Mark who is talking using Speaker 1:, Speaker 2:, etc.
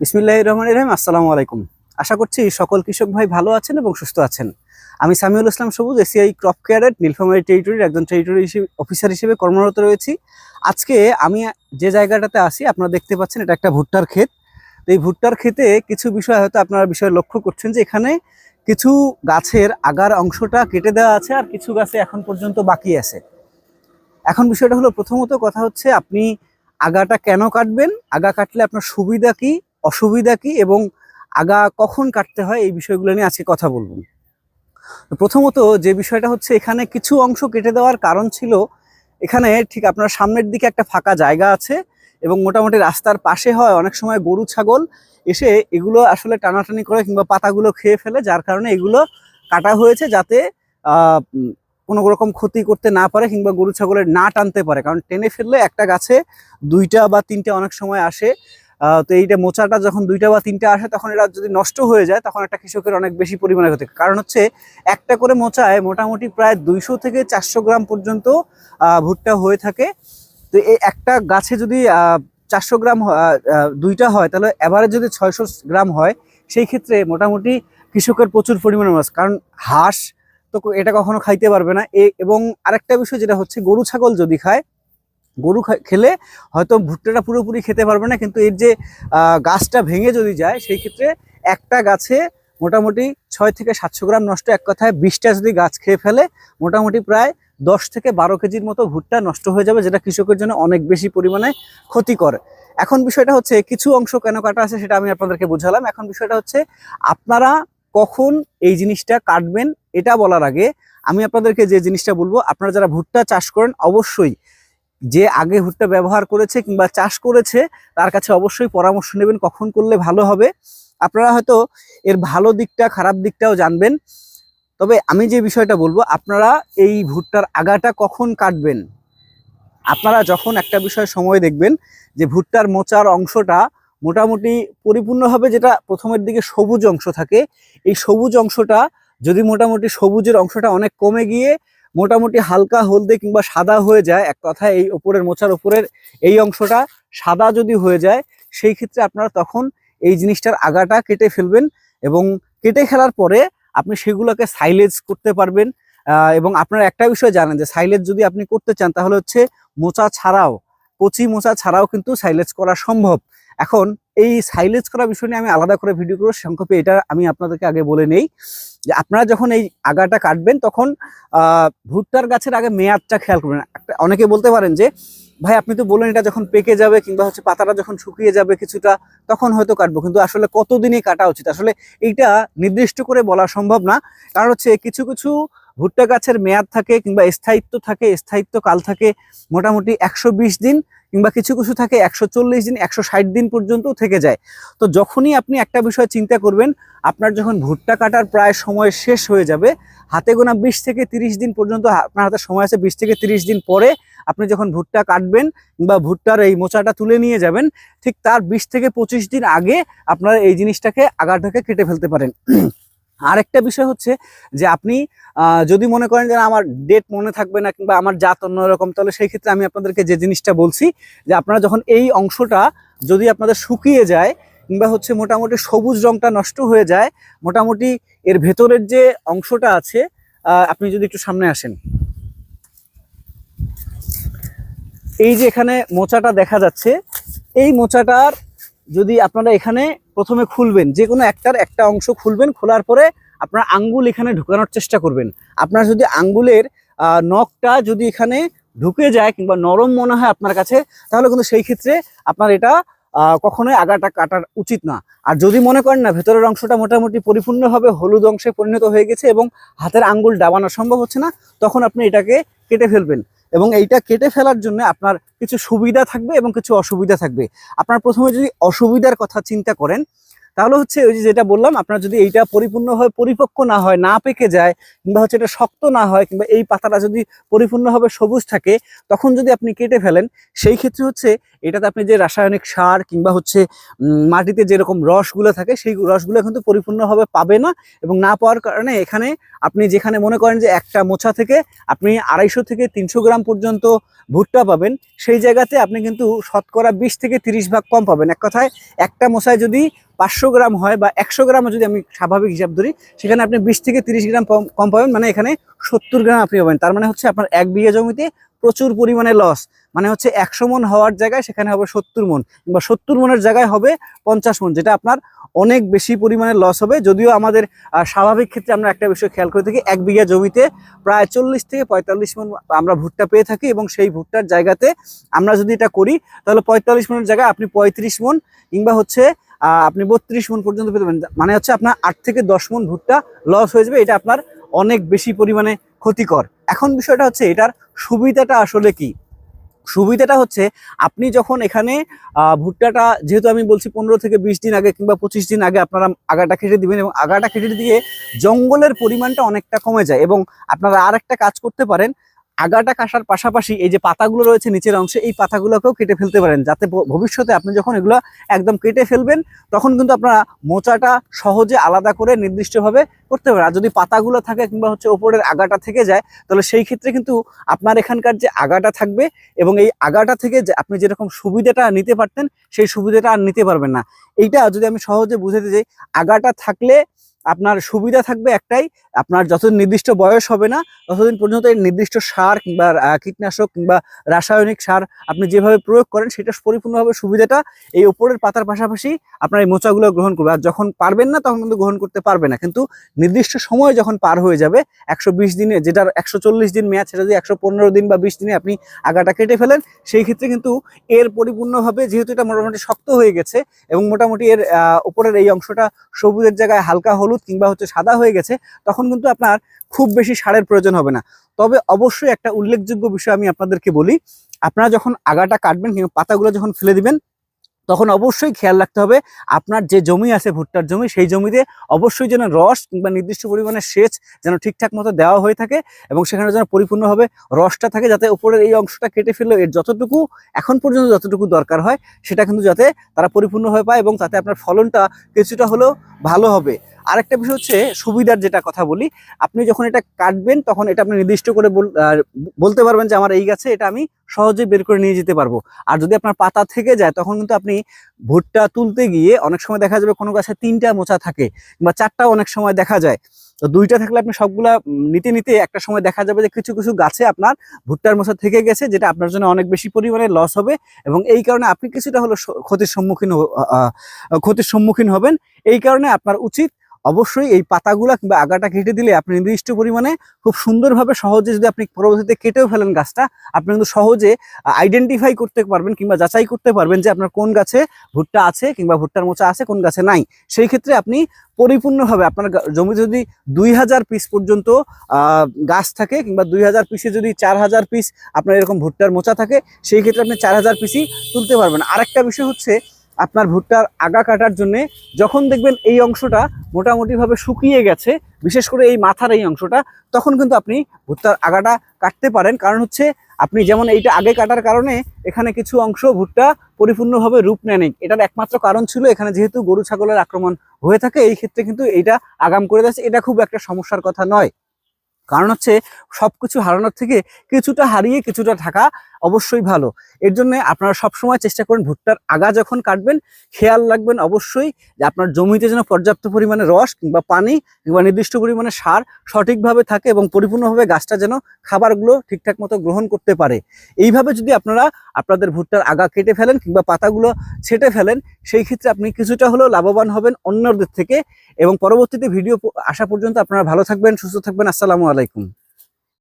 Speaker 1: বিসমিল্লাহ রহমান রহিম, আসসালামু আলাইকুম। আশা করছি সকল কৃষক ভাই ভালো আছেন এবং সুস্থ আছেন। আমি সামিউল ইসলাম সবুজ, এসিআই ক্রপ কেয়ারের নীলফামারি টেরিটরির একজন টেরিটরি অফিসার হিসেবে কর্মরত রয়েছি। আজকে আমি যে জায়গাটাতে আসি আপনারা দেখতে পাচ্ছেন এটা একটা ভুট্টার ক্ষেত। তো এই ভুট্টার ক্ষেতে কিছু বিষয় হয়তো আপনারা বিষয় লক্ষ্য করছেন যে এখানে কিছু গাছের আগার অংশটা কেটে দেওয়া আছে আর কিছু গাছে এখন পর্যন্ত বাকি আছে। এখন বিষয়টা হলো প্রথমত কথা হচ্ছে, আপনি আগাটা কেন কাটবেন? আগা কাটলে আপনার সুবিধা কি? অসুবিধা কি এবং আগা কখন কাটতে হয়? এই বিষয়গুলো নিয়ে আজকে কথা বলব। প্রথমত যে বিষয়টা হচ্ছে, এখানে কিছু অংশ কেটে দেওয়ার কারণ ছিল, এখানে ঠিক আপনার সামনের দিকে একটা ফাঁকা জায়গা আছে এবং মোটামুটি রাস্তার পাশে হয় অনেক সময় গরু, ছাগল এসে এগুলো আসলে টানাটানি করে কিংবা পাতাগুলো খেয়ে ফেলে, যার কারণে এগুলো কাটা হয়েছে যাতে কোনো রকম ক্ষতি করতে না পারে কিংবা গরু, ছাগলের না টানতে পারে। কারণ টেনে ফেললে একটা গাছে দুইটা বা তিনটা অনেক সময় আসে তো এইটা মোচাটা যখন দুইটা বা তিনটা আসে, তখন এরা যদি নষ্ট হয়ে যায়, তখন একটা কৃষকের অনেক বেশি পরিমাণে ক্ষতি। কারণ হচ্ছে, একটা করে মোচায় মোটামুটি প্রায় দুইশো থেকে চারশো গ্রাম পর্যন্ত ভুট্টা হয়ে থাকে। তো এই একটা গাছে যদি চারশো গ্রাম দুইটা হয়, তাহলে এবারে যদি ছয়শো গ্রাম হয়, সেই ক্ষেত্রে মোটামুটি কৃষকের প্রচুর পরিমাণে মাছ কারণ হাঁস তো এটা কখনো খাইতে পারবে না। এবং আরেকটা বিষয় যেটা হচ্ছে, গরু ছাগল যদি খায় গরু খেলে হয়তো ভুট্টাটা পুরোপুরি খেতে পারবে না, কিন্তু এর যে গাছটা ভেঙে যদি যায়, সেই ক্ষেত্রে একটা গাছে মোটামুটি ছয় থেকে সাতশো গ্রাম নষ্ট, এক কথায় বিশটা যদি গাছ খেয়ে ফেলে, মোটামুটি প্রায় দশ থেকে বারো কেজির মতো ভুট্টা নষ্ট হয়ে যাবে, যেটা কৃষকের জন্য অনেক বেশি পরিমাণে ক্ষতিকর। এখন বিষয়টা হচ্ছে, কিছু অংশ কেন কাটা আছে সেটা আমি আপনাদেরকে বুঝালাম। এখন বিষয়টা হচ্ছে, আপনারা কখন এই জিনিসটা কাটবেন, এটা বলার আগে আমি আপনাদেরকে যে জিনিসটা বলব, আপনারা যারা ভুট্টা চাষ করেন, অবশ্যই যে আগে ভুট্টা ব্যবহার করেছে কিংবা চাষ করেছে, তার কাছে অবশ্যই পরামর্শ নেবেন, কখন করলে ভালো হবে। আপনারা হয়তো এর ভালো দিকটা, খারাপ দিকটাও জানবেন। তবে আমি যে বিষয়টা বলব, আপনারা এই ভুট্টার আগাটা কখন কাটবেন? আপনারা যখন একটা বিষয় সময় দেখবেন যে ভুট্টার মোচার অংশটা মোটামুটি পরিপূর্ণভাবে যেটা প্রথমের দিকে সবুজ অংশ থাকে, এই সবুজ অংশটা যদি মোটামুটি সবুজের অংশটা অনেক কমে গিয়ে মোটামুটি হালকা হলদে কিংবা সাদা হয়ে যায়। এক কথায় এই ওপরের মোচার ওপরের এই অংশটা সাদা যদি হয়ে যায়, সেই ক্ষেত্রে আপনারা তখন এই জিনিসটার আগাটা কেটে ফেলবেন এবং কেটে ফেলার পরে আপনি সেগুলোকে সাইলেজ করতে পারবেন। এবং আপনারা একটা বিষয় জানেন যে সাইলেজ যদি আপনি করতে চান, তাহলে হচ্ছে মোচা ছাড়াও, কচি মোচা ছাড়াও কিন্তু সাইলেজ করা সম্ভব। এখন এই সাইলেজ করা বিষয় নিয়ে আমি আলাদা করে ভিডিও করব, সংক্ষেপে এটা আমি আপনাদেরকে আগে বলে নেই। যে আপনারা যখন এই আগাটা কাটবেন, তখন ভুট্টার গাছের আগে মেয়াদটা খেয়াল করবেন। অনেকে বলতে পারেন যে, ভাই, আপনি তো বললেন এটা যখন পেকে যাবে কিংবা হচ্ছে পাতাটা যখন শুকিয়ে যাবে কিছুটা, তখন হয়তো কাটবো। কিন্তু আসলে কতদিনই কাটা উচিত? আসলে এইটা নির্দিষ্ট করে বলা সম্ভব না। কারণ হচ্ছে কিছু কিছু ভুট্টা গাছের মেয়াদ থাকে কিংবা স্থায়িত্ব থাকে, স্থায়িত্ব কাল থাকে মোটামুটি একশো বিশ দিন কিংবা কিছু কিছু থাকে একশো চল্লিশ দিন, একশো ষাট দিন পর্যন্ত থেকে যায়। তো যখনই আপনি একটা বিষয় চিন্তা করবেন, আপনার যখন ভুট্টা কাটার প্রায় সময় শেষ হয়ে যাবে, হাতে গোনা বিশ থেকে তিরিশ দিন পর্যন্ত আপনার হাতে সময় আছে বিশ থেকে তিরিশ দিন পরে আপনি যখন ভুট্টা কাটবেন বা ভুট্টার এই মোচাটা তুলে নিয়ে যাবেন, ঠিক তার বিশ থেকে পঁচিশ দিন আগে আপনারা এই জিনিসটাকে আগাটাকে কেটে ফেলতে পারেন। আরেকটা বিষয় হচ্ছে যে আপনি যদি মনে করেন যে আমার ডেট মনে থাকবে না কিংবা আমার জাত অন্যরকম, তাহলে সেই ক্ষেত্রে আমি আপনাদেরকে যে জিনিসটা বলছি, যে আপনারা যখন এই অংশটা যদি আপনাদের শুকিয়ে যায় কিংবা হচ্ছে মোটামুটি সবুজ রংটা নষ্ট হয়ে যায়, মোটামুটি এর ভেতরের যে অংশটা আছে আপনি যদি একটু সামনে আসেন। এই যে এখানে মোচাটা দেখা যাচ্ছে, এই মোচাটার যদি আপনারা এখানে প্রথমে খুলবেন, যে কোনো একটার একটা অংশ খুলবেন, খোলার পরে আপনার আঙ্গুল এখানে ঢুকানোর চেষ্টা করবেন। আপনার যদি আঙ্গুলের নখটা যদি এখানে ঢুকে যায় কিংবা নরম মনে হয় আপনার কাছে, তাহলে কিন্তু সেই ক্ষেত্রে আপনার এটা কখনোই আগাটা কাটার উচিত না। আর যদি মনে করেন না, ভেতরের অংশটা মোটামুটি পরিপূর্ণভাবে হলুদ অংশে পরিণত হয়ে গেছে এবং হাতের আঙ্গুল ডাবানো সম্ভব হচ্ছে না, তখন আপনি এটাকে কেটে ফেলবেন। এবং এইটা কেটে ফেলার জন্য আপনার কিছু সুবিধা থাকবে এবং কিছু অসুবিধা থাকবে। আপনার প্রথমে যদি অসুবিধার কথা চিন্তা করেন তাহলে হচ্ছে ওই যে যেটা বললাম, আপনার যদি এইটা পরিপূর্ণভাবে পরিপক্ক না হয়, না পেকে যায়, কিংবা হচ্ছে এটা শক্ত না হয়, কিংবা এই পাতাটা যদি পরিপূর্ণভাবে সবুজ থাকে, তখন যদি আপনি কেটে ফেলেন, সেই ক্ষেত্রে হচ্ছে এটাতে আপনি যে রাসায়নিক সার কিংবা হচ্ছে মাটিতে যেরকম রসগুলো থাকে, সেই রসগুলো কিন্তু পরিপূর্ণভাবে পাবে না এবং না পাওয়ার কারণে এখানে আপনি যেখানে মনে করেন যে একটা মোছা থেকে আপনি আড়াইশো থেকে তিনশো গ্রাম পর্যন্ত ভুট্টা পাবেন, সেই জায়গাতে আপনি কিন্তু শতকরা বিশ থেকে তিরিশ ভাগ কম পাবেন। এক কথায়, একটা মোছায় যদি পাঁচশো গ্রাম হয় বা একশো গ্রামও যদি আমি স্বাভাবিক হিসাব ধরি, সেখানে আপনি বিশ থেকে তিরিশ গ্রাম কম- পাবেন মানে এখানে সত্তর গ্রাম আপনি পাবেন। তার মানে হচ্ছে আপনার এক বিঘা জমিতে প্রচুর পরিমাণে লস মানে হচ্ছে একশো মন হওয়ার জায়গায় সেখানে হবে সত্তর মন বা সত্তর মনের জায়গায় হবে পঞ্চাশ মন, যেটা আপনার অনেক বেশি পরিমাণে লস হবে। যদিও আমাদের স্বাভাবিক ক্ষেত্রে আমরা একটা বিষয় খেয়াল করে থাকি, এক বিঘা জমিতে প্রায় চল্লিশ থেকে পঁয়তাল্লিশ মন আমরা ভুট্টা পেয়ে থাকি, এবং সেই ভুট্টার জায়গাতে আমরা যদি এটা করি, তাহলে পঁয়তাল্লিশ মনের জায়গায় আপনি পঁয়ত্রিশ মন, কিংবা হচ্ছে আপনি বত্রিশ মন পর্যন্ত পেতে পারেন। মানে হচ্ছে আপনার আট থেকে দশ মন ভুট্টা লস হয়ে যাবে, এটা আপনার অনেক বেশি পরিমাণে ক্ষতিকর। এখন বিষয়টা হচ্ছে এটার সুবিধাটা আসলে কি? সুবিধাটা হচ্ছে আপনি যখন এখানে ভুট্টাটা যেহেতু আমি বলছি পনেরো থেকে বিশ দিন আগে কিংবা পঁচিশ দিন আগে আপনারা আগাটা কেটে দিবেন এবং আগাটা কেটে দিয়ে জঙ্গলের পরিমাণটা অনেকটা কমে যায় এবং আপনারা আর একটা কাজ করতে পারেন আগাটা কাটার পাশাপাশি এই যে পাতাগুলো রয়েছে নিচের অংশে, এই পাতাগুলোকেও কেটে ফেলতে পারেন। যাতে ভবিষ্যতে আপনি যখন এগুলো একদম কেটে ফেলবেন, তখন কিন্তু আপনারা মোচাটা সহজে আলাদা করে নির্দিষ্টভাবে করতে পারেন। আর যদি পাতাগুলো থাকে কিংবা হচ্ছে ওপরের আগাটা থেকে যায়, তাহলে সেই ক্ষেত্রে কিন্তু আপনার এখানকার যে আগাটা থাকবে এবং এই আগাটা থেকে যে আপনি যেরকম সুবিধাটা নিতে পারতেন, সেই সুবিধাটা আর নিতে পারবেন না। এইটা যদি আমি সহজে বুঝাতে যাই আগাটা থাকলে আপনার সুবিধা থাকবে একটাই আপনার যতদিন নির্দিষ্ট বয়স হবে না ততদিন পর্যন্ত এই নির্দিষ্ট সার কিংবা কীটনাশক কিংবা রাসায়নিক সার আপনি যেভাবে প্রয়োগ করেন সেটা পরিপূর্ণভাবে সুবিধাটা এই ওপরের পাতার পাশাপাশি আপনার এই মোচাগুলো গ্রহণ করবে। আর যখন পারবেন না তখন কিন্তু গ্রহণ করতে পারবে না। কিন্তু নির্দিষ্ট সময় যখন পার হয়ে যাবে একশো বিশ দিনে যেটার একশো চল্লিশ দিন মেয়াদ সেটা যদি একশো পনেরো দিন বা বিশ দিনে আপনি আগাটা কেটে ফেলেন সেই ক্ষেত্রে কিন্তু এর পরিপূর্ণভাবে যেহেতু এটা মোটামুটি শক্ত হয়ে গেছে এবং মোটামুটি এর আহ, উপরের এই অংশটা সবুজের জায়গায় হালকা হলুদ কিংবা হচ্ছে সাদা হয়ে গেছে, তখন কিন্তু আপনার খুব বেশি সারের প্রয়োজন হবে না। তবে অবশ্যই একটা উল্লেখযোগ্য বিষয় আমি আপনাদেরকে বলি, আপনারা যখন আগাটা কাটবেন কিংবা পাতাগুলো যখন ফেলে দিবেন, তখন অবশ্যই খেয়াল রাখতে হবে, আপনার যে জমি আছে, ভুট্টার জমি, সেই জমিতে অবশ্যই যেন রস কিংবা নির্দিষ্ট পরিমাণে সেচ যেন ঠিকঠাক মতো দেওয়া হয়ে থাকে এবং সেখানে যেন পরিপূর্ণভাবে রসটা থাকে যাতে উপরের এই অংশটা কেটে ফেললেও এর যতটুকু এখন পর্যন্ত যতটুকু দরকার হয়, সেটা কিন্তু যাতে তারা পরিপূর্ণভাবে পায় এবং তাতে আপনার ফলনটা কিছুটা হলেও ভালো হবে। আরেকটা বিষয় হচ্ছে সুবিধার যেটা কথা বলি, আপনি যখন এটা কাটবেন তখন এটা আপনি নির্দিষ্ট করে বলতে পারবেন যে আমার এই গাছে এটা আমি সহজে বের করে নিয়ে যেতে পারব। আর যদি আপনার পাতা থেকে যায় তখন কিন্তু আপনি ভুট্টা তুলতে গিয়ে অনেক সময় দেখা যাবে কোনো গাছে তিনটা মোচা থাকে বা চারটাও অনেক সময় দেখা যায়। তো দুইটা থাকলে আপনি সবগুলা নিতে নিতে একটা সময় দেখা যাবে যে কিছু কিছু গাছে আপনার ভুট্টার মোচা থেকে গেছে যেটা আপনার জন্য অনেক বেশি পরিমাণে লস হবে এবং এই কারণে আপনি কিছুটা হলো ক্ষতির সম্মুখীন ক্ষতির সম্মুখীন হবেন। এই কারণে আপনার উচিত অবশ্যই এই পাতাগুলা কিংবা আগাটা কেটে দিলে আপনি নির্দিষ্ট পরিমাণে খুব সুন্দরভাবে সহজে যদি আপনি পরবর্তীতে কেটেও ফেলেন গাছটা, আপনি কিন্তু সহজে আইডেন্টিফাই করতে পারবেন কিংবা যাচাই করতে পারবেন যে আপনার কোন গাছে ভুট্টা আছে কিংবা ভুট্টার মোচা আছে, কোন গাছে নাই। সেই ক্ষেত্রে আপনি পরিপূর্ণভাবে আপনার জমি যদি দুই হাজার পিস পর্যন্ত গাছ থাকে কিংবা দুই হাজার পিসে যদি চার হাজার পিস আপনার এরকম ভুট্টার মোচা থাকে, সেই ক্ষেত্রে আপনি চার হাজার পিসই তুলতে পারবেন। আরেকটা বিষয় হচ্ছে আপনার ভুট্টার আগা কাটার জন্যে যখন দেখবেন এই অংশটা মোটামুটিভাবে শুকিয়ে গেছে, বিশেষ করে এই মাথার এই অংশটা, তখন কিন্তু আপনি ভুট্টার আগাটা কাটতে পারেন। কারণ হচ্ছে আপনি যেমন এইটা আগে কাটার কারণে এখানে কিছু অংশ ভুট্টা পরিপূর্ণভাবে রূপ নেয়নি এটার একমাত্র কারণ ছিল এখানে যেহেতু গরু ছাগলের আক্রমণ হয়ে থাকে, এই ক্ষেত্রে কিন্তু এইটা আগাম করে দিচ্ছে এটা খুব একটা সমস্যার কথা নয়। কারণ হচ্ছে সব কিছু হারানোর থেকে কিছুটা হারিয়ে কিছুটা থাকা অবশ্যই ভালো। এর জন্য আপনারা সবসময় চেষ্টা করেন ভুট্টার আগা যখন কাটবেন, খেয়াল রাখবেন অবশ্যই যে আপনার জমিতে যেন পর্যাপ্ত পরিমাণে রস কিংবা পানি কিংবা নির্দিষ্ট পরিমাণে সার সঠিকভাবে থাকে এবং পরিপূর্ণভাবে গাছটা যেন খাবারগুলো ঠিকঠাক মতো গ্রহণ করতে পারে। এইভাবে যদি আপনারা আপনাদের ভুট্টার আগা কেটে ফেলেন কিংবা পাতাগুলো ছেটে ফেলেন, সেই ক্ষেত্রে আপনি কিছুটা হলেও লাভবান হবেন অন্যদের থেকে। এবং পরবর্তীতে ভিডিও আসা পর্যন্ত আপনারা ভালো থাকবেন, সুস্থ থাকবেন। আসসালামু আলাইকুম।